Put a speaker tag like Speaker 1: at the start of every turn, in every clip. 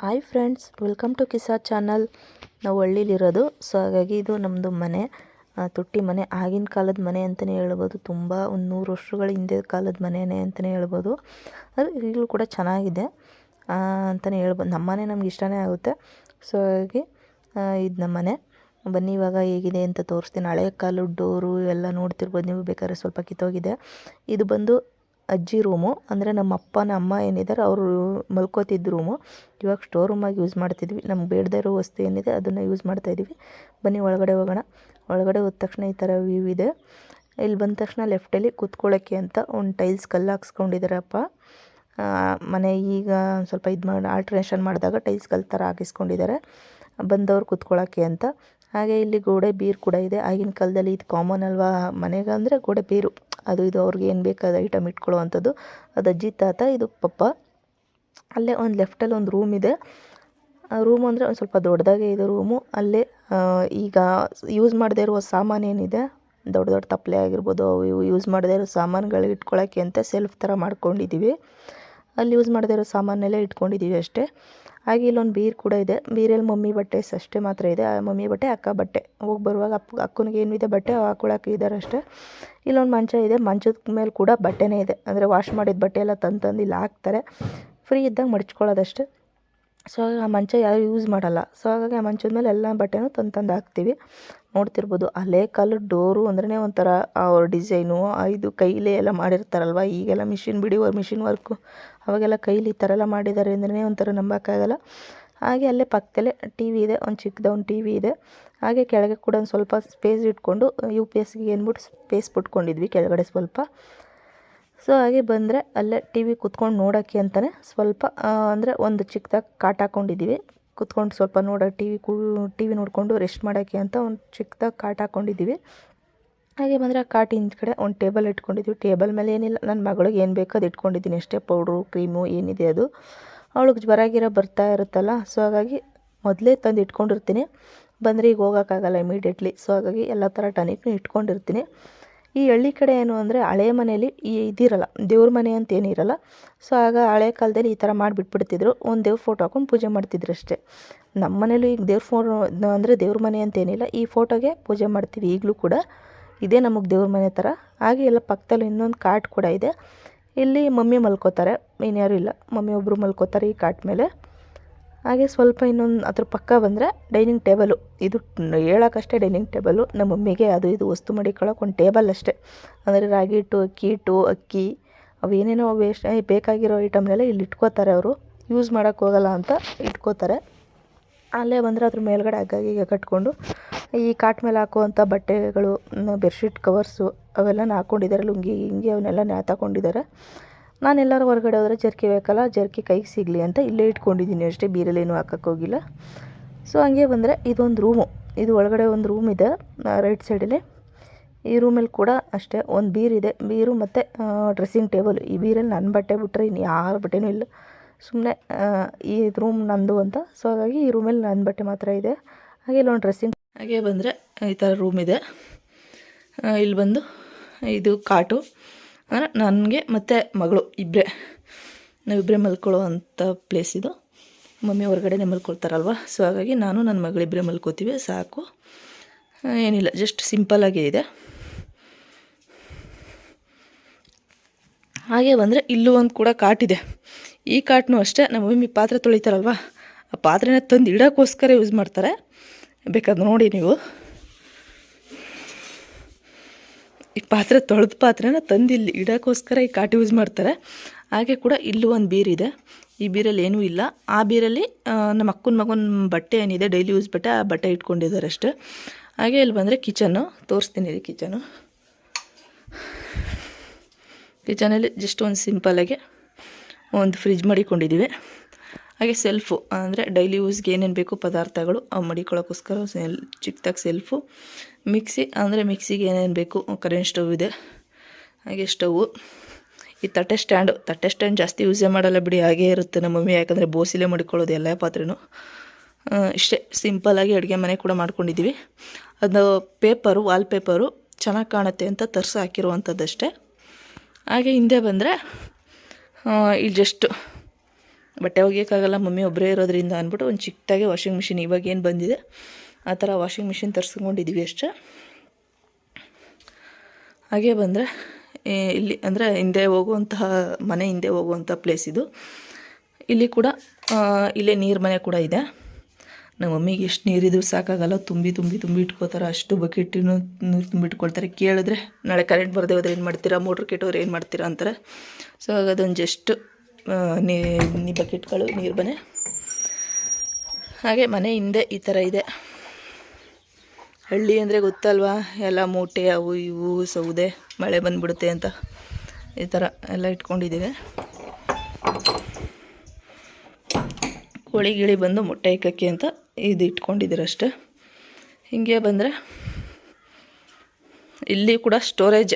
Speaker 1: Hi friends welcome to ಕಿಸಾ channel ನಾವು ಹಳ್ಳಿಲಿರೋದು ಸೊ ಹಾಗಾಗಿ ಇದು ನಮ್ಮದು ಮನೆ. ತುಟ್ಟಿ ಮನೆ, ಆಗಿನ ಕಾಲದ ಮನೆ ಅಂತಲೇ ಹೇಳ್ಬೋದು. ತುಂಬ ಒಂದು ನೂರು ವರ್ಷಗಳ ಹಿಂದೆ ಕಾಲದ ಮನೆಯೇ ಅಂತಲೇ ಹೇಳ್ಬೋದು. ಅದು ಈಗಲೂ ಕೂಡ ಚೆನ್ನಾಗಿದೆ ಅಂತಲೇ ಹೇಳ್ಬೋದು. ನಮ್ಮ ಮನೆ ನಮ್ಗೆ ಇಷ್ಟನೇ ಆಗುತ್ತೆ. ಸೊ ಹಾಗಾಗಿ ಇದು ನಮ್ಮ ಮನೆ. ಬನ್ನಿ, ಇವಾಗ ಹೇಗಿದೆ ಅಂತ ತೋರಿಸ್ತೀನಿ. ಹಳೆ ಕಾಲದ ಡೋರು ಎಲ್ಲ ನೋಡ್ತಿರ್ಬೋದು ನೀವು, ಬೇಕಾದ್ರೆ ಸ್ವಲ್ಪ ಕಿತ್ತೋಗಿದೆ. ಇದು ಬಂದು ಅಜ್ಜಿ ರೂಮು, ಅಂದರೆ ನಮ್ಮ ಅಪ್ಪನ ಅಮ್ಮ ಏನಿದ್ದಾರೆ ಅವರು ಮಲ್ಕೋತಿದ್ದ ರೂಮು. ಇವಾಗ ಸ್ಟೋರ್ ರೂಮಾಗಿ ಯೂಸ್ ಮಾಡ್ತಿದ್ವಿ. ನಮ್ಗೆ ಬೇಡದೇ ಇರೋ ವಸ್ತು ಏನಿದೆ ಅದನ್ನು ಯೂಸ್ ಮಾಡ್ತಾಯಿದ್ವಿ ಬನ್ನಿ, ಒಳಗಡೆ ಹೋಗೋಣ. ಒಳಗಡೆ ಹೋದ ತಕ್ಷಣ ಈ ಥರ ವ್ಯೂ ಇದೆ. ಇಲ್ಲಿ ಬಂದ ತಕ್ಷಣ ಲೆಫ್ಟಲ್ಲಿ ಕೂತ್ಕೊಳ್ಳೋಕ್ಕೆ ಅಂತ ಒಂದು ಟೈಲ್ಸ್ ಕಲ್ಲು ಹಾಕ್ಸ್ಕೊಂಡಿದ್ದಾರಪ್ಪ ಮನೆ ಈಗ ಸ್ವಲ್ಪ ಇದು ಮಾಡಿ ಆಲ್ಟ್ರೇಷನ್ ಮಾಡಿದಾಗ ಟೈಲ್ಸ್ ಕಲ್ ಥರ ಹಾಕಿಸ್ಕೊಂಡಿದ್ದಾರೆ ಬಂದವ್ರು ಕೂತ್ಕೊಳ್ಳೋಕ್ಕೆ ಅಂತ. ಹಾಗೆ ಇಲ್ಲಿ ಗೋಡೆ ಬೀರು ಕೂಡ ಇದೆ. ಆಗಿನ ಕಾಲದಲ್ಲಿ ಇದು ಕಾಮನ್ ಅಲ್ವಾ ಮನೆಗೆ ಅಂದರೆ ಗೋಡೆ ಬೀರು. ಅದು ಇದು ಅವ್ರಿಗೆ ಏನು ಬೇಕಾದ ಐಟಮ್ ಇಟ್ಕೊಳ್ಳೋ ಅದು ಅಜ್ಜಿ, ತಾತ, ಇದು ಪಪ್ಪ. ಅಲ್ಲೇ ಒಂದು ಲೆಫ್ಟಲ್ಲಿ ಒಂದು ರೂಮ್ ಇದೆ. ಆ ರೂಮ್ ಅಂದರೆ ಒಂದು ಸ್ವಲ್ಪ ದೊಡ್ಡದಾಗೆ ಇದೆ ರೂಮು ಅಲ್ಲೇ ಈಗ ಯೂಸ್ ಮಾಡದೇ ಇರುವ ಸಾಮಾನು ಏನಿದೆ, ದೊಡ್ಡ ದೊಡ್ಡ ತಪ್ಪಲೆ ಆಗಿರ್ಬೋದು, ಅವು ಇವು ಯೂಸ್ ಮಾಡದೇ ಇರೋ ಸಾಮಾನುಗಳು ಇಟ್ಕೊಳ್ಳೋಕ್ಕೆ ಅಂತ ಸೆಲ್ಫ್ ಥರ ಮಾಡ್ಕೊಂಡಿದ್ದೀವಿ ಅಲ್ಲಿ ಯೂಸ್ ಮಾಡದೇ ಇರೋ ಸಾಮಾನೆಲ್ಲ ಇಟ್ಕೊಂಡಿದ್ದೀವಿ ಅಷ್ಟೇ. ಹಾಗೆ ಇಲ್ಲೊಂದು ಬೀರ್ ಕೂಡ ಇದೆ. ಬೀರಲ್ಲಿ ಮಮ್ಮಿ ಬಟ್ಟೆ ಅಷ್ಟೇ ಮಾತ್ರ ಇದೆ. ಆ ಮಮ್ಮಿ ಬಟ್ಟೆ, ಅಕ್ಕ ಬಟ್ಟೆ. ಹೋಗಿ ಬರುವಾಗ ಅಪ್ಪ, ಅಕ್ಕನಿಗೆ ಏನಿದೆ ಬಟ್ಟೆ ಅವು ಹಾಕೊಳಕ್ಕೆ ಇದ್ದಾರೆ ಅಷ್ಟೇ. ಇಲ್ಲೊಂದು ಮಂಚ ಇದೆ. ಮಂಚದ ಮೇಲೆ ಕೂಡ ಬಟ್ಟೆನೇ ಇದೆ. ಅಂದರೆ ವಾಶ್ ಮಾಡಿದ ಬಟ್ಟೆ ಎಲ್ಲ ತಂದು ತಂದು ಇಲ್ಲಿ ಹಾಕ್ತಾರೆ. ಫ್ರೀ ಇದ್ದಾಗ ಮಡ್ಚ್ಕೊಳ್ಳೋದಷ್ಟೇ. ಸೊ ಆ ಮಂಚ ಯಾರು ಯೂಸ್ ಮಾಡಲ್ಲ. ಸೊ ಹಾಗಾಗಿ ಆ ಮಂಚದ ಮೇಲೆ ಎಲ್ಲ ಬಟ್ಟೆನೂ ತಂದು ತಂದು ಹಾಕ್ತೀವಿ. ನೋಡ್ತಿರ್ಬೋದು ಹಳೆ ಕಾಲದ ಡೋರು ಅಂದ್ರೇ ಒಂಥರ ಅವ್ರ ಡಿಸೈನು ಇದು ಕೈಲೇ ಎಲ್ಲ ಮಾಡಿರ್ತಾರಲ್ವ? ಈಗೆಲ್ಲ ಮಿಷಿನ್ ಬಿಡಿ ಮಿಷಿನ್ ವರ್ಕು ಅವಾಗೆಲ್ಲ ಕೈಲಿ ಈ ಥರ ಎಲ್ಲ ಮಾಡಿದ್ದಾರೆ ಅಂದ್ರೆ ಒಂಥರ ನಂಬೋಕ್ಕಾಗಲ್ಲ. ಹಾಗೆ ಅಲ್ಲೇ ಪಕ್ಕದಲ್ಲೇ ಟಿ ವಿ ಇದೆ, ಒಂದು ಚಿಕ್ಕದ ಒಂದು ಟಿ ವಿ ಇದೆ. ಹಾಗೆ ಕೆಳಗೆ ಕೂಡ ಒಂದು ಸ್ವಲ್ಪ ಸ್ಪೇಸ್ ಇಟ್ಕೊಂಡು ಯು ಪಿ ಎಸ್ಗೆ ಅಂದ್ಬಿಟ್ಟು ಸ್ಪೇಸ್ ಬಿಟ್ಕೊಂಡಿದ್ವಿ, ಕೆಳಗಡೆ ಸ್ವಲ್ಪ. ಸೊ ಹಾಗೆ ಬಂದರೆ ಅಲ್ಲೇ ಟಿ ವಿ ಕುತ್ಕೊಂಡು ನೋಡೋಕ್ಕೆ ಅಂತಲೇ ಸ್ವಲ್ಪ ಅಂದರೆ ಒಂದು ಚಿಕ್ಕದಾಗಿ ಕಾಟ್ ಹಾಕ್ಕೊಂಡಿದ್ದೀವಿ. ಕೂತ್ಕೊಂಡು ಸ್ವಲ್ಪ ನೋಡೋ ಟಿ ವಿ ಕೂ, ಟಿ ವಿ ನೋಡಿಕೊಂಡು ರೆಸ್ಟ್ ಮಾಡೋಕ್ಕೆ ಅಂತ ಒಂದು ಚಿಕ್ಕದಾಗಿ ಕಾಟ್ ಹಾಕ್ಕೊಂಡಿದ್ದೀವಿ. ಹಾಗೆ ಬಂದರೆ ಆ ಕಾಟ್ ಹಿಂದ್ಗಡೆ ಒಂದು ಟೇಬಲ್ ಇಟ್ಕೊಂಡಿದ್ವಿ ಟೇಬಲ್ ಮೇಲೆ ಏನಿಲ್ಲ, ನನ್ನ ಮಗಳಿಗೆ ಏನು ಬೇಕೋ ಅದು ಇಟ್ಕೊಂಡಿದ್ದೀನಿ ಅಷ್ಟೇ. ಪೌಡ್ರು, ಕ್ರೀಮು ಏನಿದೆ ಅದು. ಅವಳಿಗೆ ಜ್ವರ ಗಿರ ಬರ್ತಾ ಇರುತ್ತಲ್ಲ, ಸೊ ಹಾಗಾಗಿ ಮೊದಲೇ ತಂದು ಇಟ್ಕೊಂಡಿರ್ತೀನಿ. ಬಂದರೆ ಈಗ ಹೋಗೋಕ್ಕಾಗಲ್ಲ ಇಮಿಡಿಯೇಟ್ಲಿ ಸೊ ಹಾಗಾಗಿ ಎಲ್ಲ ಥರ ಟಾನಿಕ್ನು ಇಟ್ಕೊಂಡಿರ್ತೀನಿ. ಈ ಹಳ್ಳಿ ಕಡೆ ಏನು ಅಂದರೆ ಹಳೆ ಮನೇಲಿ ಈ ಇದಿರಲ್ಲ, ದೇವ್ರ ಮನೆ ಅಂತ ಏನಿರಲ್ಲ ಸೊ ಆಗ ಹಳೆ ಕಾಲದಲ್ಲಿ ಈ ಥರ ಮಾಡಿಬಿಟ್ಬಿಡ್ತಿದ್ರು. ಒಂದು ದೇವ್ರ ಫೋಟೋ ಹಾಕೊಂಡು ಪೂಜೆ ಮಾಡ್ತಿದ್ರು ಅಷ್ಟೇ. ನಮ್ಮ ಮನೇಲೂ ಈಗ ದೇವ್ರ ಫೋಟೋ ಅಂದರೆ ದೇವ್ರ ಮನೆ ಅಂತ ಏನಿಲ್ಲ ಈ ಫೋಟೋಗೆ ಪೂಜೆ ಮಾಡ್ತೀವಿ ಈಗಲೂ ಕೂಡ. ಇದೇ ನಮಗೆ ದೇವ್ರ ಮನೆ ಥರ. ಹಾಗೆ ಎಲ್ಲ ಪಕ್ಕದಲ್ಲಿ ಇನ್ನೊಂದು ಕಾಟ್ ಕೂಡ ಇದೆ. ಇಲ್ಲಿ ಮಮ್ಮಿ ಮಲ್ಕೋತಾರೆ. ಇನ್ಯಾರೂ ಇಲ್ಲ, ಮಮ್ಮಿ ಒಬ್ಬರು ಮಲ್ಕೋತಾರೆ ಈ ಕಾಟ್ ಮೇಲೆ. ಹಾಗೆ ಸ್ವಲ್ಪ ಇನ್ನೊಂದು ಅದ್ರ ಪಕ್ಕ ಬಂದರೆ ಡೈನಿಂಗ್ ಟೇಬಲು. ಇದು ಹೇಳೋಕ್ಕಷ್ಟೇ ಡೈನಿಂಗ್ ಟೇಬಲು. ನಮ್ಮ ಮಮ್ಮಿಗೆ ಅದು ಇದು ವಸ್ತು ಮಡಿಕೊಳ್ಳೋಕೆ ಒಂದು ಟೇಬಲ್ ಅಷ್ಟೇ. ಅಂದರೆ ರಾಗಿ ಹಿಟ್ಟು, ಅಕ್ಕಿ ಹಿಟ್ಟು, ಅಕ್ಕಿ ಅವೇನೇನೋ ವೇಸ್ಟ್ ಬೇಕಾಗಿರೋ ಐಟಮ್ನೆಲ್ಲ ಇಲ್ಲಿ ಇಟ್ಕೋತಾರೆ ಅವರು. ಯೂಸ್ ಮಾಡೋಕ್ಕೆ ಹೋಗಲ್ಲ ಅಂತ ಇಟ್ಕೋತಾರೆ. ಅಲ್ಲೇ ಬಂದರೆ ಅದ್ರ ಮೇಲ್ಗಡೆ ಹಗ್ಗ ಕಟ್ಕೊಂಡು ಈ ಕಾಟ್ ಮೇಲೆ ಹಾಕುವಂಥ ಬಟ್ಟೆಗಳು ಬೆಡ್ಶೀಟ್ ಕವರ್ಸು ಅವೆಲ್ಲ ಹಾಕ್ಕೊಂಡಿದ್ದಾರೆ ಲುಂಗಿ ಹಿಂಗಿ ಅವನ್ನೆಲ್ಲ ನೇತಾಕೊಂಡಿದ್ದಾರೆ ನಾನು ಎಲ್ಲರೂ ಹೊರಗಡೆ ಹೋದರೆ ಜರ್ಕಿ ಬೇಕಲ್ಲ, ಜರ್ಕಿ ಕೈಗೆ ಸಿಗಲಿ ಅಂತ ಇಲ್ಲೇ ಇಟ್ಕೊಂಡಿದ್ದೀನಿ ಅಷ್ಟೇ ಬೀರಲ್ಲೇನು ಹಾಕಕ್ಕೆ ಹೋಗಿಲ್ಲ ಸೊ ಹಂಗೆ ಬಂದರೆ ಇದೊಂದು ರೂಮು. ಇದು ಒಳಗಡೆ ಒಂದು ರೂಮ್ ಇದೆ ರೈಟ್ ಸೈಡಲ್ಲಿ ಈ ರೂಮಲ್ಲಿ ಕೂಡ ಅಷ್ಟೇ ಒಂದು ಬೀರ್ ಇದೆ. ಬೀರು ಮತ್ತು ಡ್ರೆಸ್ಸಿಂಗ್ ಟೇಬಲ್ ಈ ಬೀರಲ್ಲಿ ನನ್ನ ಬಟ್ಟೆ ಬಿಟ್ಟರೆ ಇನ್ನು ಯಾರ ಬಟ್ಟೆನೂ ಇಲ್ಲ. ಸುಮ್ಮನೆ ಈ ರೂಮ್ ನಂದು ಅಂತ. ಸೊ ಹಾಗಾಗಿ ಈ ರೂಮಲ್ಲಿ ನನ್ನ ಬಟ್ಟೆ ಮಾತ್ರ ಇದೆ. ಹಾಗೆ ಇಲ್ಲೊಂದು ಡ್ರೆಸ್ಸಿಂಗ್ ಹಾಗೆ ಬಂದರೆ ಈ ಥರ ರೂಮ್ ಇದೆ. ಇಲ್ಲಿ ಬಂದು, ಇದು ಕಾಟು. ಅಂದರೆ ನನಗೆ ಮತ್ತು ಮಗಳು ಇಬ್ಬರೇ ನಾವಿಬ್ಬರೇ ಮಲ್ಕೊಳ್ಳೋ ಅಂಥ ಪ್ಲೇಸ್ ಇದು. ಮಮ್ಮಿ ಹೊರಗಡೆನೇ ಮಲ್ಕೊಳ್ತಾರಲ್ವ? ಸೊ ಹಾಗಾಗಿ ನಾನು ನನ್ನ ಮಗಳಿಬ್ಬರೇ ಮಲ್ಕೋತೀವಿ, ಸಾಕು. ಏನಿಲ್ಲ ಜಸ್ಟ್ ಸಿಂಪಲ್ಲಾಗೇ ಇದೆ. ಹಾಗೆ ಬಂದರೆ ಇಲ್ಲೂ ಒಂದು ಕೂಡ ಕಾಟಿದೆ ಈ ಕಾಟ್ನು ಅಷ್ಟೇ, ನಮ್ಮ ಮಮ್ಮಿ ಪಾತ್ರೆ ತೊಳಿತಾರಲ್ವ? ಆ ಪಾತ್ರೆನ ತಂದು ಇಡೋಕ್ಕೋಸ್ಕರ ಯೂಸ್ ಮಾಡ್ತಾರೆ. ಬೇಕಾದ್ರೆ ನೋಡಿ ನೀವು ಈ ಪಾತ್ರೆ ತೊಳೆದ ಪಾತ್ರೆನ ತಂದು ಇಲ್ಲಿ ಇಡೋಕ್ಕೋಸ್ಕರ ಈ ಕಾಟ್ ಯೂಸ್ ಮಾಡ್ತಾರೆ. ಹಾಗೆ ಕೂಡ ಇಲ್ಲೂ ಒಂದು ಬೀರಿದೆ. ಈ ಬೀರಲ್ಲಿ ಏನೂ ಇಲ್ಲ. ಆ ಬೀರಲ್ಲಿ ನಮ್ಮ ಅಕ್ಕನ ಮಗನ ಬಟ್ಟೆ ಏನಿದೆ, ಡೈಲಿ ಯೂಸ್ ಬಟ್ಟೆ, ಆ ಬಟ್ಟೆ ಇಟ್ಕೊಂಡಿದ್ದಾರೆ ಅಷ್ಟೆ. ಹಾಗೆ ಇಲ್ಲಿ ಬಂದರೆ ಕಿಚನ್ನು. ತೋರಿಸ್ತೀನಿ ರೀ ಕಿಚನು ಕಿಚನಲ್ಲಿ ಜಸ್ಟ್ ಒಂದು ಸಿಂಪಲಾಗಿ ಒಂದು ಫ್ರಿಜ್ ಮಡಿಕೊಂಡಿದ್ದೀವಿ. ಹಾಗೆ ಸೆಲ್ಫು, ಅಂದರೆ ಡೈಲಿ ಯೂಸ್ಗೆ ಏನೇನು ಬೇಕು ಪದಾರ್ಥಗಳು ಮಡಿಕೊಳ್ಳೋಕ್ಕೋಸ್ಕರ ಸೆಲ್ ಚಿಕ್ಕದಾಗಿ ಸೆಲ್ಫು ಮಿಕ್ಸಿ, ಅಂದರೆ ಮಿಕ್ಸಿಗೆ ಏನೇನು ಬೇಕು ಕರೆಂಟ್ ಸ್ಟವ್ ಇದೆ, ಹಾಗೆ ಸ್ಟವ್ ಈ ತಟ್ಟೆ ಸ್ಟ್ಯಾಂಡು ತಟ್ಟೆ ಸ್ಟ್ಯಾಂಡ್ ಜಾಸ್ತಿ ಯೂಸೇ ಮಾಡಲ್ಲ ಬಿಡಿ, ಹಾಗೇ ಇರುತ್ತೆ ನಮ್ಮ ಮಮ್ಮಿ, ಯಾಕಂದರೆ ಬೋಸಿಲೇ ಮಡಿಕೊಳ್ಳೋದು ಎಲ್ಲ ಪಾತ್ರೆನೂ. ಇಷ್ಟೇ ಸಿಂಪಲಾಗಿ ಅಡುಗೆ ಮನೆ ಕೂಡ ಮಾಡ್ಕೊಂಡಿದ್ದೀವಿ ಅದು ಪೇಪರು ವಾಲ್ ಪೇಪರು ಚೆನ್ನಾಗಿ ಕಾಣುತ್ತೆ ಅಂತ ತರಿಸಿ ಹಾಕಿರುವಂಥದ್ದಷ್ಟೇ ಹಾಗೆ ಹಿಂದೆ ಬಂದರೆ ಇಲ್ಲಿ ಜಸ್ಟ್ ಬಟ್ಟೆ ಒಗೆಯೋಕ್ಕಾಗಲ್ಲ, ಮಮ್ಮಿ ಒಬ್ಬರೇ ಇರೋದ್ರಿಂದ ಅಂದ್ಬಿಟ್ಟು ಒಂದು ಚಿಕ್ಕದಾಗೆ ವಾಷಿಂಗ್ ಮಿಷಿನ್ ಇವಾಗ ಏನು ಬಂದಿದೆ, ಆ ಥರ ವಾಷಿಂಗ್ ಮಿಷಿನ್ ತರಿಸ್ಕೊಂಡಿದ್ದೀವಿ ಅಷ್ಟೇ. ಹಾಗೆ ಬಂದರೆ ಇಲ್ಲಿ ಅಂದರೆ ಹಿಂದೆ ಹೋಗುವಂತಹ, ಮನೆ ಹಿಂದೆ ಹೋಗುವಂಥ ಪ್ಲೇಸ್ ಇದು. ಇಲ್ಲಿ ಕೂಡ ಇಲ್ಲೇ ನೀರು ಮನೆ ಕೂಡ ಇದೆ. ನಮ್ಮ ಮಮ್ಮಿಗೆ ಎಷ್ಟು ನೀರಿದ್ರು ಸಾಕಾಗಲ್ಲ, ತುಂಬಿ ತುಂಬಿ ತುಂಬಿ ಇಟ್ಕೋತಾರೆ, ಅಷ್ಟು ಬಕೆಟಿನೂ ನೀರು ತುಂಬಿ ಇಟ್ಕೊಳ್ತಾರೆ. ಕೇಳಿದ್ರೆ, ನಾಳೆ ಕರೆಂಟ್ ಬರದೇ ಹೋದ್ರೆ ಏನು ಮಾಡ್ತೀರಾ ಮೋಟ್ರ್ ಕೆಟ್ಟವ್ರು ಏನು ಮಾಡ್ತೀರಾ ಅಂತಾರೆ. ಸೊ ಅದೊಂದು ಜಸ್ಟ್ ನೀ ಬಕೆಟ್ಗಳು, ನೀರು ಮನೆ ಹಾಗೆ ಮನೆ ಹಿಂದೆ ಈ ಥರ ಇದೆ. ಹಳ್ಳಿ ಅಂದರೆ ಗೊತ್ತಲ್ವಾ? ಎಲ್ಲ ಮೂಟೆ, ಅವು ಇವು, ಸೌದೆ, ಮಳೆ ಬಂದ್ಬಿಡುತ್ತೆ ಅಂತ ಈ ಥರ ಎಲ್ಲ ಇಟ್ಕೊಂಡಿದ್ದೀವಿ. ಕೋಳಿ ಗಿಳಿ ಬಂದು ಮೊಟ್ಟೆ ಇಕ್ಕಕ್ಕೆ ಅಂತ ಇದು ಇಟ್ಕೊಂಡಿದ್ದೀರಷ್ಟೆ ಹೀಗೆ ಬಂದರೆ ಇಲ್ಲಿ ಕೂಡ ಸ್ಟೋರೇಜ್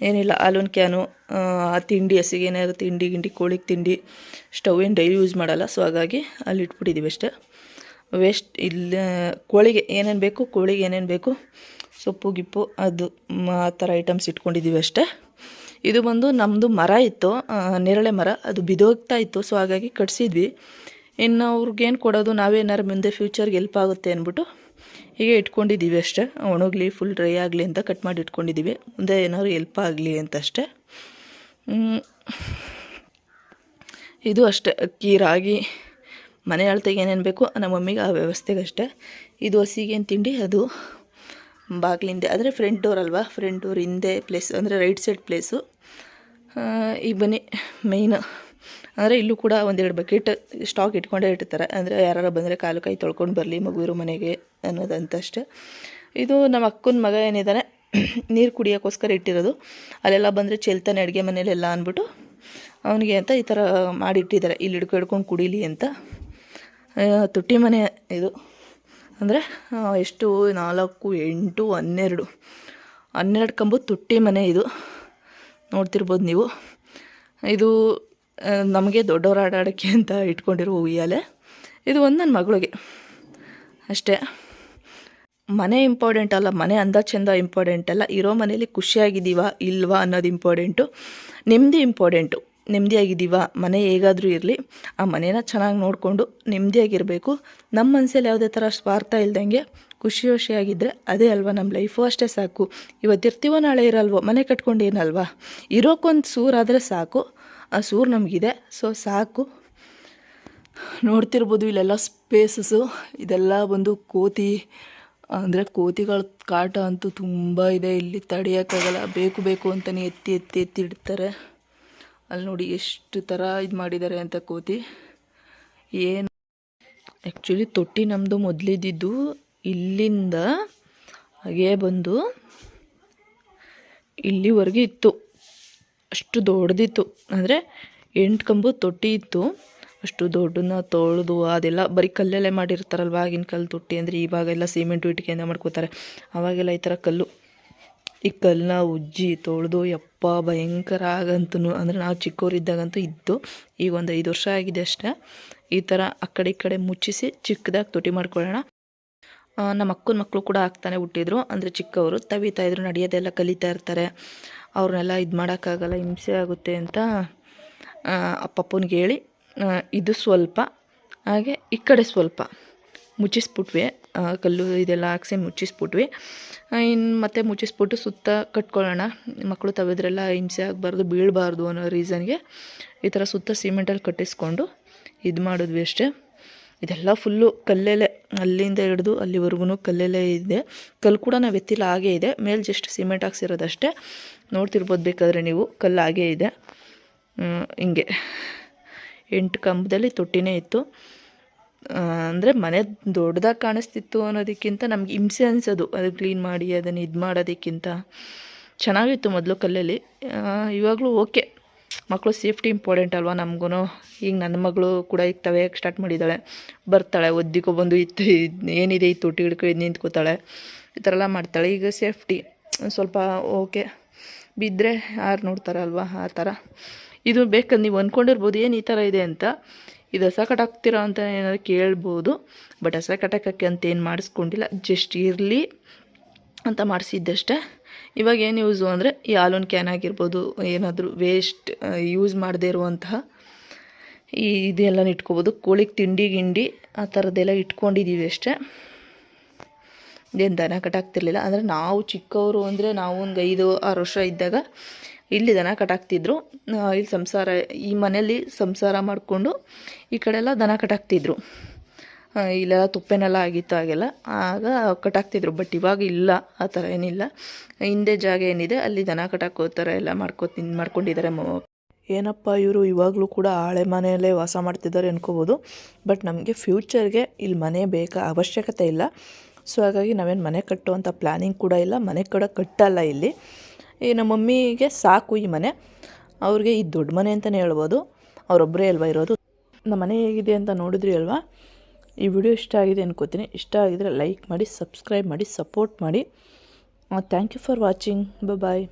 Speaker 1: ಏನಿಲ್ಲ, ಆಲೂನ್ ಕ್ಯಾನು, ಆ ತಿಂಡಿ, ಹಸಿಗೆ ಏನಾದ್ರು ತಿಂಡಿ, ಗಿಂಡಿ ಕೋಳಿಗೆ ತಿಂಡಿ, ಸ್ಟವ್ ಏನು ಡೈಲಿ ಯೂಸ್ ಮಾಡಲ್ಲ, ಸೊ ಹಾಗಾಗಿ ಅಲ್ಲಿ ಇಟ್ಬಿಟ್ಟಿದ್ದೀವಿ ಅಷ್ಟೇ. ವೇಸ್ಟ್ ಇಲ್ಲ, ಕೋಳಿಗೆ ಏನೇನು ಬೇಕು, ಕೋಳಿಗೆ ಏನೇನು ಬೇಕು, ಸೊಪ್ಪು, ಗಿಪ್ಪು, ಅದು ಆ ಥರ ಐಟಮ್ಸ್ ಇಟ್ಕೊಂಡಿದ್ದೀವಿ ಅಷ್ಟೇ. ಇದು ಬಂದು ನಮ್ಮದು ಮರ ಇತ್ತು ನೆರಳೆ ಮರ, ಅದು ಬಿದೋಗ್ತಾ ಇತ್ತು, ಸೊ ಹಾಗಾಗಿ ಕಟ್ಸಿದ್ವಿ. ಇನ್ನು ಅವ್ರಿಗೇನು ಕೊಡೋದು ನಾವೇನಾರು ಮುಂದೆ ಫ್ಯೂಚರ್ಗೆ ಹೆಲ್ಪ್ ಆಗುತ್ತೆ ಅಂದ್ಬಿಟ್ಟು ಹೀಗೆ ಇಟ್ಕೊಂಡಿದ್ದೀವಿ ಅಷ್ಟೇ. ಒಣಗಲಿ ಫುಲ್ ಡ್ರೈ ಆಗಲಿ ಅಂತ ಕಟ್ ಮಾಡಿ ಇಟ್ಕೊಂಡಿದ್ದೀವಿ. ಮುಂದೆ ಏನಾದ್ರು ಹೆಲ್ಪ್ ಆಗಲಿ ಅಂತ ಅಷ್ಟೆ ಇದು ಅಷ್ಟೇ. ಅಕ್ಕಿ, ರಾಗಿ, ಮನೆ ಅಳತೆಗೆ ಏನೇನು ಬೇಕು ನಮ್ಮ ಮಮ್ಮಿಗೆ ಆ ವ್ಯವಸ್ಥೆಗೆ ಅಷ್ಟೆ. ಇದು ಹಸಿಗೇನು ತಿಂಡಿ, ಅದು ಬಾಗಿಲಿಂದೆ. ಆದರೆ ಫ್ರಂಟ್ ಡೋರ್ ಅಲ್ವಾ? ಫ್ರಂಟ್ ಡೋರ್ ಹಿಂದೆ ಪ್ಲೇಸ್ ಅಂದರೆ ರೈಟ್ ಸೈಡ್ ಪ್ಲೇಸು ಈಗ ಬನ್ನಿ. ಮೇಯ್ನ್ ಅಂದರೆ ಇಲ್ಲೂ ಕೂಡ ಒಂದೆರಡು ಬಕೆಟ್ ಸ್ಟಾಕ್ ಇಟ್ಕೊಂಡೇ ಇಟ್ಟಿರ್ತಾರೆ. ಅಂದರೆ ಯಾರು ಬಂದರೆ ಕಾಲು ಕೈ ತೊಳ್ಕೊಂಡು ಬರಲಿ ಮಗು ಇರೋ ಮನೆಗೆ. ಅನ್ನೋದಂತಷ್ಟೇ. ಇದು ನಮ್ಮ ಅಕ್ಕನ ಮಗ ಏನಿದ್ದಾನೆ ನೀರು ಕುಡಿಯೋಕ್ಕೋಸ್ಕರ ಇಟ್ಟಿರೋದು. ಅಲ್ಲೆಲ್ಲ ಬಂದರೆ ಚೆಲ್ತಾನೆ ಅಡುಗೆ ಮನೇಲೆಲ್ಲ ಅಂದ್ಬಿಟ್ಟು, ಅವನಿಗೆ ಅಂತ ಈ ಥರ ಮಾಡಿಟ್ಟಿದ್ದಾರೆ, ಇಲ್ಲಿ ಹಿಡ್ಕೊ, ಹಿಡ್ಕೊಂಡು ಕುಡೀಲಿ ಅಂತ. ತುಟ್ಟಿ ಮನೆ ಇದು. ಅಂದರೆ ಎಷ್ಟು, ನಾಲ್ಕು, ಎಂಟು, ಹನ್ನೆರಡು. ಹನ್ನೆರಡು ಕಂಬು ತುಟ್ಟಿ ಮನೆ ಇದು. ನೋಡ್ತಿರ್ಬೋದು ನೀವು. ಇದು ನಮಗೆ ದೊಡ್ಡವ್ರು ಆಡಾಡೋಕ್ಕೆ ಅಂತ ಇಟ್ಕೊಂಡಿರೋ ಉಯ್ಯಾಲೆ ಇದು ಒಂದು ನನ್ನ ಮಗಳಿಗೆ. ಅಷ್ಟೇ. ಮನೆ ಇಂಪಾರ್ಟೆಂಟ್ ಅಲ್ಲ, ಮನೆ ಅಂದ ಚಂದ ಇಂಪಾರ್ಟೆಂಟ್ ಅಲ್ಲ, ಇರೋ ಮನೇಲಿ ಖುಷಿಯಾಗಿದ್ದೀವ ಇಲ್ವಾ ಅನ್ನೋದು ಇಂಪಾರ್ಟೆಂಟು ನೆಮ್ಮದಿ ಇಂಪಾರ್ಟೆಂಟು ನೆಮ್ಮದಿಯಾಗಿದ್ದೀವ, ಮನೆ ಹೇಗಾದರೂ ಇರಲಿ, ಆ ಮನೇನ ಚೆನ್ನಾಗಿ ನೋಡಿಕೊಂಡು ನೆಮ್ಮದಿಯಾಗಿರಬೇಕು. ನಮ್ಮ ಮನಸ್ಸಲ್ಲಿ ಯಾವುದೇ ಥರ ಸ್ವಾರ್ಥ ಇಲ್ದಂಗೆ ಖುಷಿ ಖುಷಿಯಾಗಿದ್ದರೆ ಅದೇ ಅಲ್ವಾ ನಮ್ಮ ಲೈಫು ಅಷ್ಟೇ ಸಾಕು. ಇವತ್ತಿರ್ತೀವೋ ನಾಳೆ ಇರಲ್ವೋ, ಮನೆ ಕಟ್ಕೊಂಡು ಏನಲ್ವಾ ಇರೋಕ್ಕೊಂದು ಸೂರಾದರೆ ಸಾಕು. ಆ ಸೂರು ನಮಗಿದೆ ಸೊ ಸಾಕು. ನೋಡ್ತಿರ್ಬೋದು ಇಲ್ಲೆಲ್ಲ ಸ್ಪೇಸಸ್ಸು ಇದೆಲ್ಲ ಬಂದು ಕೋತಿ ಅಂದರೆ ಕೋತಿಗಳ ಕಾಟ ಅಂತೂ ತುಂಬ ಇದೆ. ಇಲ್ಲಿ ತಡೆಯೋಕ್ಕಾಗಲ್ಲ. ಬೇಕು ಬೇಕು ಅಂತಲೇ ಎತ್ತಿ ಎತ್ತಿ ಎತ್ತಿ ಇಡ್ತಾರೆ. ಅಲ್ಲಿ ನೋಡಿ ಎಷ್ಟು ಥರ ಇದು ಮಾಡಿದ್ದಾರೆ ಅಂತ ಕೋತಿ. ಏನು? ಆ್ಯಕ್ಚುಲಿ ತೊಟ್ಟಿ ನಮ್ಮದು ಮೊದಲಿದ್ದಿದ್ದು ಇಲ್ಲಿಂದ ಹಾಗೇ ಬಂದು ಇಲ್ಲಿವರೆಗೆ ಇತ್ತು. ಅಷ್ಟು ದೊಡ್ಡದಿತ್ತು. ಅಂದರೆ ಎಂಟು ಕಂಬು ತೊಟ್ಟಿ ಇತ್ತು. ಅಷ್ಟು ದೊಡ್ಡನ್ನ ತೊಳೆದು ಅದೆಲ್ಲ ಬರೀ ಕಲ್ಲಲ್ಲೇ ಮಾಡಿರ್ತಾರಲ್ವ ಆಗಿನ ಕಲ್ಲು ತೊಟ್ಟಿ ಅಂದರೆ ಇವಾಗೆಲ್ಲ ಸಿಮೆಂಟು ಇಟ್ಕೆಯಿಂದ ಮಾಡ್ಕೋತಾರೆ. ಅವಾಗೆಲ್ಲ ಈ ಥರ ಕಲ್ಲು. ಈ ಕಲ್ಲನ್ನ ಉಜ್ಜಿ ತೊಳೆದು ಯಪ್ಪ ಭಯಂಕರ ಆಗಂತೂ ಅಂದರೆ ನಾವು ಚಿಕ್ಕವರಿದ್ದಾಗಂತೂ ಇದ್ದು ಈಗ ಒಂದು ಐದು ವರ್ಷ ಆಗಿದೆ ಅಷ್ಟೇ. ಈ ಥರ ಆ ಕಡೆ ಈ ಕಡೆ ಮುಚ್ಚಿಸಿ ಚಿಕ್ಕದಾಗಿ ತೊಟ್ಟಿ ಮಾಡ್ಕೊಳ್ಳೋಣ. ನಮ್ಮ ಅಕ್ಕನ ಮಕ್ಕಳು ಕೂಡ ಆಗ್ತಾನೆ ಹುಟ್ಟಿದ್ರು. ಅಂದರೆ ಚಿಕ್ಕವರು. ತವಿತಾ ಇದ್ರು, ನಡೆಯೋದೆಲ್ಲ ಕಲಿತಾ ಇರ್ತಾರೆ. ಅವ್ರನ್ನೆಲ್ಲ ಇದು ಮಾಡೋಕ್ಕಾಗಲ್ಲ ಹಿಂಸೆ ಆಗುತ್ತೆ ಅಂತ ಪಪ್ಪನಿಗೆ ಹೇಳಿ ಇದು ಸ್ವಲ್ಪ, ಹಾಗೆ ಈ ಕಡೆ ಸ್ವಲ್ಪ ಮುಚ್ಚಿಸ್ಬಿಟ್ವಿ. ಕಲ್ಲು ಇದೆಲ್ಲ ಹಾಕ್ಸಿ ಮುಚ್ಚಿಸ್ಬಿಟ್ವಿ. ಇನ್ನು ಮತ್ತೆ ಮುಚ್ಚಿಸ್ಬಿಟ್ಟು ಸುತ್ತ ಕಟ್ಕೊಳ್ಳೋಣ. ಮಕ್ಕಳು ತವಿದ್ರೆಲ್ಲ ಹಿಂಸೆ ಆಗಬಾರ್ದು, ಬೀಳಬಾರ್ದು ಅನ್ನೋ ರೀಸನ್ಗೆ ಈ ಥರ ಸುತ್ತ ಸಿಮೆಂಟಲ್ಲಿ ಕಟ್ಟಿಸ್ಕೊಂಡು ಇದು ಮಾಡಿದ್ವಿ ಅಷ್ಟೇ. ಇದೆಲ್ಲ ಫುಲ್ಲು ಕಲ್ಲೆಲೆ, ಅಲ್ಲಿಂದ ಹಿಡಿದು ಅಲ್ಲಿವರೆಗೂ ಕಲ್ಲೆಲೆ ಇದೆ. ಕಲ್ಲು ಕೂಡ ನಾವು ಎತ್ತಿಲ್ಲ, ಹಾಗೇ ಇದೆ. ಮೇಲೆ ಜಸ್ಟ್ ಸಿಮೆಂಟ್ ಹಾಕ್ಸಿರೋದಷ್ಟೇ. ನೋಡ್ತಿರ್ಬೋದು ಬೇಕಾದರೆ ನೀವು, ಕಲ್ಲು ಹಾಗೇ ಇದೆ. ಹಿಂಗೆ. ಎಂಟು ಕಂಬದಲ್ಲಿ ತೊಟ್ಟಿನೇ ಇತ್ತು. ಅಂದರೆ ಮನೆ ದೊಡ್ಡದಾಗಿ ಕಾಣಿಸ್ತಿತ್ತು ಅನ್ನೋದಕ್ಕಿಂತ ನಮ್ಗೆ ಹಿಂಸೆ ಅನಿಸೋದು. ಅದು ಕ್ಲೀನ್ ಮಾಡಿ, ಅದನ್ನು ಇದು ಮಾಡೋದಕ್ಕಿಂತ. ಚೆನ್ನಾಗಿತ್ತು ಮೊದಲು ಕಲ್ಲಲ್ಲಿ. ಇವಾಗಲೂ ಓಕೆ. ಮಕ್ಕಳು ಸೇಫ್ಟಿ ಇಂಪಾರ್ಟೆಂಟ್ ಅಲ್ವಾ ನಮಗೂ ಈಗ ನನ್ನ ಮಗಳು ಕೂಡ ಈಗ ತವೆ ಸ್ಟಾರ್ಟ್ ಮಾಡಿದ್ದಾಳೆ. ಬರ್ತಾಳೆ, ಒದ್ದಿಕೋ ಬಂದು ಇತ್ತು ಇದ್ ಏನಿದೆ ಈ ತೊಟ್ಟಿ ಹಿಡ್ಕೊಂಡು ನಿಂತ್ಕೋತಾಳೆ. ಈ ಥರ ಎಲ್ಲ ಮಾಡ್ತಾಳೆ. ಈಗ ಸೇಫ್ಟಿ. ಸ್ವಲ್ಪ ಓಕೆ. ಬಿದ್ದರೆ ಯಾರು ನೋಡ್ತಾರಲ್ವ ಆ ಥರ ಇದು ಬೇಕಂದು ನೀವು ಅಂದ್ಕೊಂಡಿರ್ಬೋದು ಏನು ಈ ಥರ ಇದೆ ಅಂತ. ಇದು ಹೊಸ ಕಟಾಕ್ತೀರಾ ಅಂತ ಏನಾದ್ರು ಕೇಳ್ಬೋದು, ಬಟ್ ಹೊಸ ಕಟಕಕ್ಕೆ ಅಂತ ಏನು ಮಾಡಿಸ್ಕೊಂಡಿಲ್ಲ ಜಸ್ಟ್ ಇರಲಿ ಅಂತ ಮಾಡಿಸಿದ್ದಷ್ಟೇ. ಇವಾಗ ಏನು ಯೂಸು ಅಂದರೆ ಈ ಆಲೂನ್ ಕ್ಯಾನ್ ಆಗಿರ್ಬೋದು, ಏನಾದರೂ ವೇಸ್ಟ್ ಯೂಸ್ ಮಾಡದೇ ಇರುವಂತಹ ಈ ಇದೆಲ್ಲ ಇಟ್ಕೋಬೋದು. ಕೋಳಿಗೆ ತಿಂಡಿ, ಗಿಂಡಿ ಆ ಥರದ್ದೆಲ್ಲ ಇಟ್ಕೊಂಡಿದ್ದೀವಿ ಅಷ್ಟೇ. ಇದೇನು ದನ ಕಟ್ಟಾಗ್ತಿರ್ಲಿಲ್ಲ ಅಂದರೆ ನಾವು ಚಿಕ್ಕವರು ಅಂದರೆ ನಾವು ಒಂದು ಐದು, ಆರು ವರ್ಷ ಇದ್ದಾಗ ಇಲ್ಲಿ ದನ ಕಟಾಕ್ತಿದ್ರು. ಇಲ್ಲಿ ಸಂಸಾರ, ಈ ಮನೆಯಲ್ಲಿ ಸಂಸಾರ ಮಾಡಿಕೊಂಡು ಈ ಕಡೆ ದನ ಕಟಾಕ್ತಿದ್ರು. ಇಲ್ಲೆಲ್ಲ ತುಪ್ಪೆನೆಲ್ಲ ಆಗಿತ್ತು ಆಗೆಲ್ಲ ಆಗ ಕಟಾಕ್ತಿದ್ರು, ಬಟ್ ಇವಾಗ ಇಲ್ಲ, ಆ ಥರ ಏನಿಲ್ಲ. ಹಿಂದೆ ಜಾಗ ಏನಿದೆ, ಅಲ್ಲಿ ದನ ಕಟ್ಟಾಕೋ ಥರ ಎಲ್ಲ ಮಾಡ್ಕೋ ಮಾಡ್ಕೊಂಡಿದ್ದಾರೆ ಏನಪ್ಪ ಇವರು, ಇವಾಗಲೂ ಕೂಡ ಹಳೆ ಮನೆಯಲ್ಲೇ ವಾಸ ಮಾಡ್ತಿದ್ದಾರೆ ಅನ್ಕೋಬೋದು. ಬಟ್ ನಮಗೆ ಫ್ಯೂಚರ್ಗೆ ಇಲ್ಲಿ ಮನೆ ಬೇಕಾ ಅವಶ್ಯಕತೆ ಇಲ್ಲ. ಸೊ ಹಾಗಾಗಿ ನಾವೇನು ಮನೆ ಕಟ್ಟುವಂಥ ಪ್ಲ್ಯಾನಿಂಗ್ ಕೂಡ ಇಲ್ಲ. ಮನೆ ಕೂಡ, ಕಟ್ಟಲ್ಲ ಇಲ್ಲಿ. ಈ ನಮ್ಮ ಮಮ್ಮಿಗೆ ಸಾಕು ಈ ಮನೆ. ಅವ್ರಿಗೆ ಈ ದೊಡ್ಡ ಮನೆ ಅಂತಲೇ ಹೇಳ್ಬೋದು. ಅವರೊಬ್ಬರೇ ಅಲ್ವಾ ಇರೋದು? ನಮ್ಮ ಮನೆ ಹೇಗಿದೆ ಅಂತ ನೋಡಿದ್ರಿ ಅಲ್ವಾ? ಈ ವಿಡಿಯೋ ಇಷ್ಟ ಆಗಿದೆ ಅನ್ಕೋತೀನಿ. ಇಷ್ಟ ಆಗಿದರೆ ಲೈಕ್ ಮಾಡಿ, ಸಬ್ಸ್ಕ್ರೈಬ್ ಮಾಡಿ, ಸಪೋರ್ಟ್ ಮಾಡಿ. Thank you for watching bye